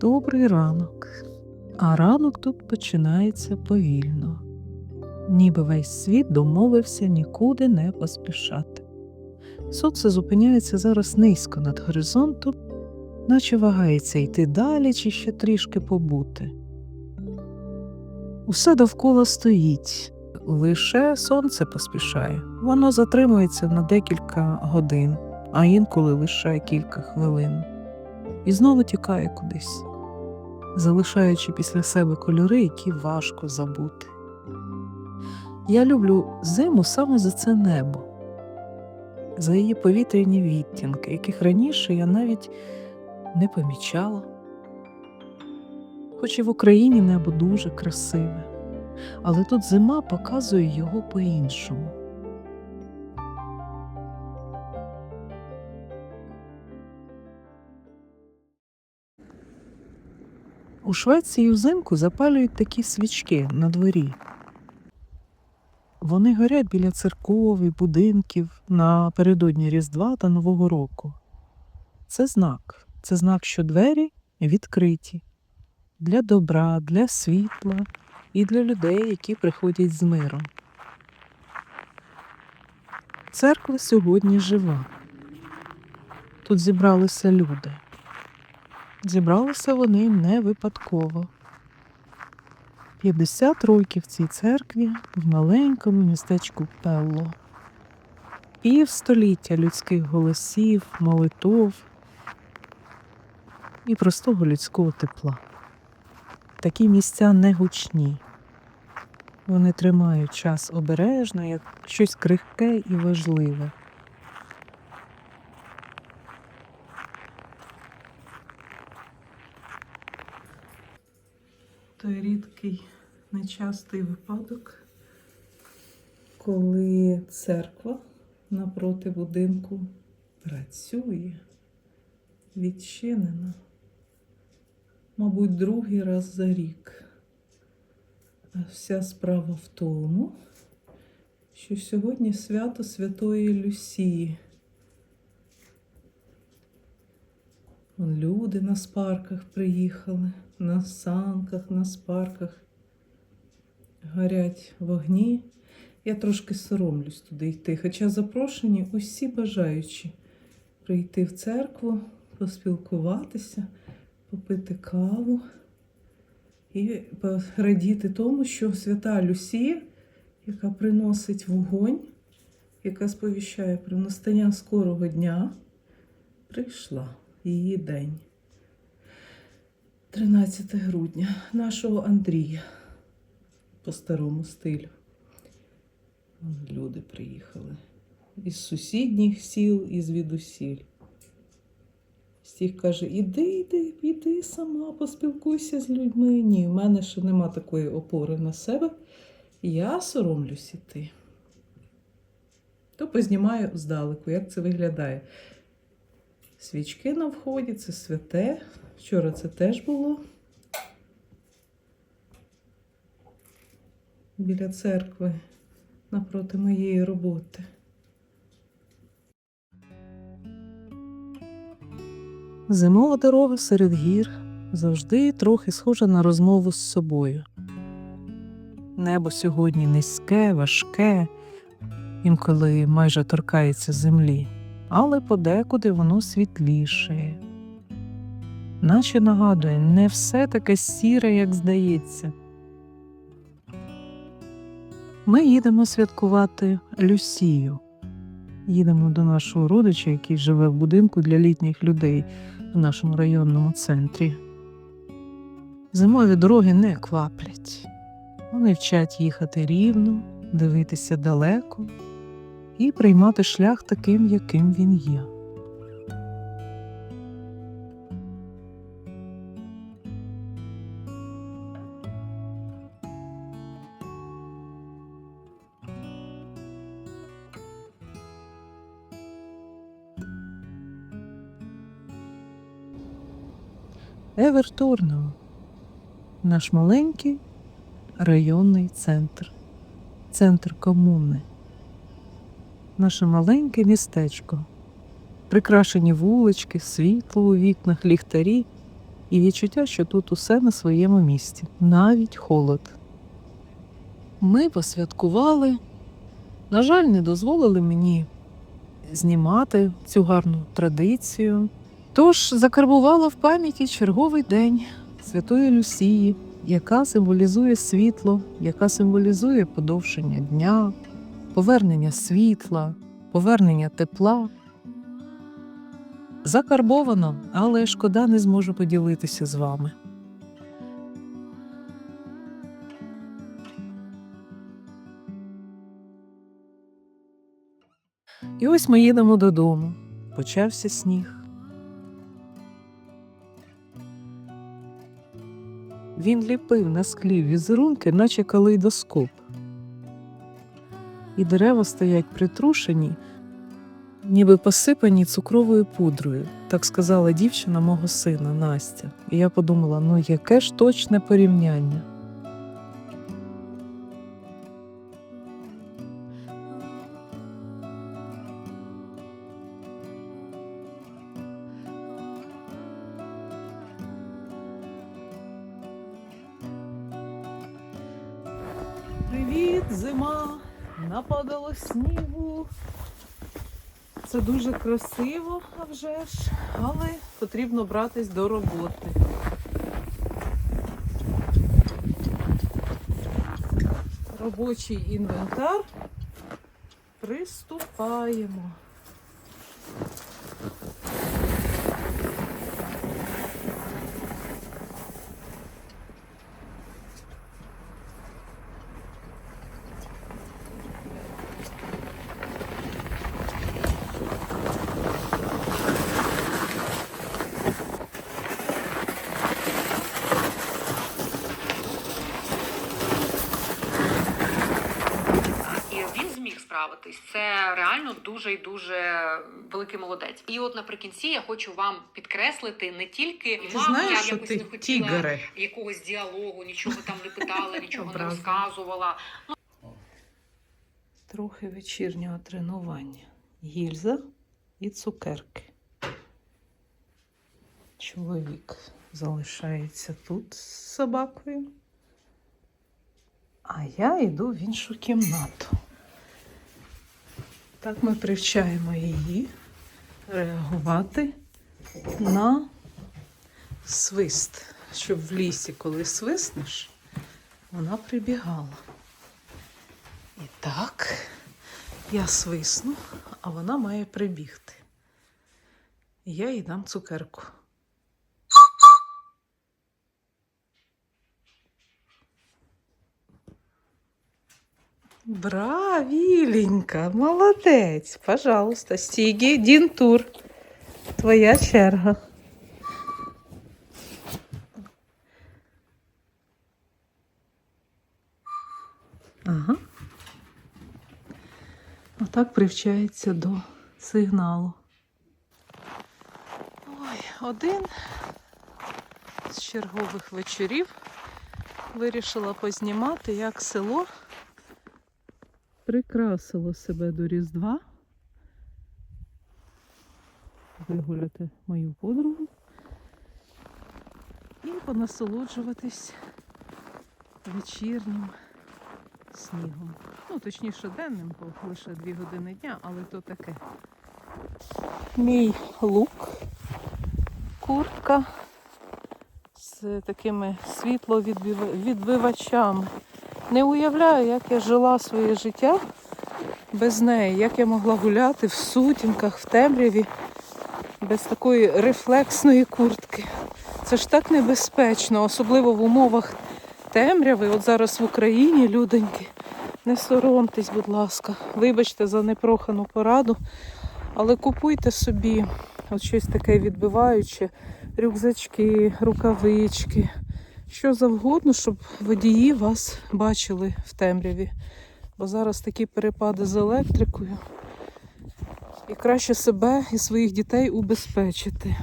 Добрий ранок. А ранок тут починається повільно, ніби весь світ домовився нікуди не поспішати. Сонце зупиняється зараз низько над горизонтом, наче вагається йти далі чи ще трішки побути. Усе довкола стоїть, лише сонце поспішає. Воно затримується на декілька годин, а інколи лише кілька хвилин, і знову тікає кудись, залишаючи після себе кольори, які важко забути. Я люблю зиму саме за це небо, за її повітряні відтінки, яких раніше я навіть не помічала. Хоч і в Україні небо дуже красиве, але тут зима показує його по-іншому. У Швеції взимку запалюють такі свічки на дворі. Вони горять біля церков і будинків напередодні Різдва та Нового року. Це знак. Це знак, що двері відкриті для добра, для світла і для людей, які приходять з миром. Церква сьогодні жива. Тут зібралися люди. Зібралися вони не випадково. 50 років цій церкві в маленькому містечку Пелло. Пів століття людських голосів, молитов і простого людського тепла. Такі місця не гучні. Вони тримають час обережно, як щось крихке і важливе. Нечастий випадок, коли церква напроти будинку працює, відчинена, мабуть, другий раз за рік. А вся справа в тому, що сьогодні свято Святої Люсії. Люди на спарках приїхали, на санках, на спарках. Горять вогні. Я трошки соромлюсь туди йти, хоча запрошені усі бажаючі прийти в церкву, поспілкуватися, попити каву і радіти тому, що свята Люсія, яка приносить вогонь, яка сповіщає про настання скорого дня, прийшла її день. 13 грудня нашого Андрія по старому стилю. Люди приїхали із сусідніх сіл і звідусіль. Стіх каже: іди, іди, іди сама, поспілкуйся з людьми. Ні, в мене ще нема такої опори на себе. Я соромлюсь іти. То познімаю здалеку, як це виглядає. Свічки на вході, це святе. Вчора це теж було біля церкви напроти моєї роботи. Зимова дорога серед гір завжди трохи схожа на розмову з собою. Небо сьогодні низьке, важке, інколи майже торкається землі, але подекуди воно світліше. Наче нагадує, не все таке сіре, як здається. Ми їдемо святкувати Люсію. Їдемо до нашого родича, який живе в будинку для літніх людей в нашому районному центрі. Зимові дороги не кваплять. Вони вчать їхати рівно, дивитися далеко і приймати шлях таким, яким він є. Еверторно, наш маленький районний центр, центр комуни, наше маленьке містечко, Прикрашені вулички, світло у вікнах, ліхтарі і відчуття, що тут усе на своєму місці, навіть холод. Ми посвяткували. На жаль, не дозволили мені знімати цю гарну традицію. Тож закарбувала в пам'яті черговий день Святої Люсії, яка символізує світло, яка символізує подовження дня, повернення світла, повернення тепла. Закарбовано, але шкода не зможу поділитися з вами. І ось ми їдемо додому. Почався сніг. Він ліпив на склі візерунки, наче калейдоскоп. І дерева стоять притрушені, ніби посипані цукровою пудрою, так сказала дівчина мого сина Настя. І я подумала: ну яке ж точне порівняння. Зима! Нападало снігу. Це дуже красиво, а вже ж, але потрібно братись до роботи. Робочий інвентар. Приступаємо. І він зміг. Це реально дуже і дуже великий молодець. І от наприкінці я хочу вам підкреслити не тільки Ти «Мам, знаєш, я що якось ти не хотіла тігере? якогось діалогу, нічого там не питала, нічого не розказувала. Трохи вечірнього тренування. Гільза і цукерки. Чоловік залишається тут з собакою. А я йду в іншу кімнату. Так ми привчаємо її реагувати на свист, щоб в лісі, коли свиснеш, вона прибігала. І так, я свисну, а вона має прибігти. Я їй дам цукерку. Бравіленька, молодець. Пожалуйста, Стігі, Дінтур. Твоя черга. Ага. Отак привчається до сигналу. Ой, один з чергових вечорів вирішила познімати, як село прикрасило себе до Різдва. Вигуляти мою подругу і понасолоджуватись вечірнім снігом. Ну, точніше, денним, бо лише дві години дня, але то таке. Мій лук, куртка з такими світловідбивачами. Не уявляю, як я жила своє життя без неї, як я могла гуляти в сутінках, в темряві, без такої рефлексної куртки. Це ж так небезпечно, особливо в умовах темряви. От зараз в Україні, людоньки, не соромтесь, будь ласка. Вибачте за непрохану пораду, але купуйте собі от щось таке відбиваюче, рюкзачки, рукавички, що завгодно, щоб водії вас бачили в темряві. Бо зараз такі перепади з електрикою. І краще себе і своїх дітей убезпечити.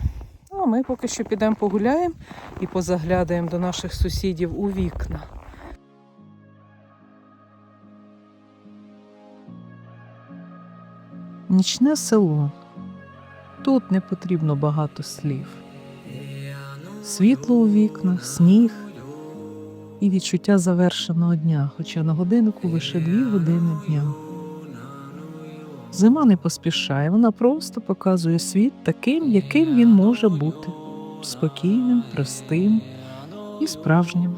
Ну, а ми поки що підемо погуляємо і позаглядаємо до наших сусідів у вікна. Нічне село. тут не потрібно багато слів. Світло у вікнах, сніг і відчуття завершеного дня, хоча на годиннику лише дві години дня. Зима не поспішає, вона просто показує світ таким, яким він може бути спокійним, простим і справжнім.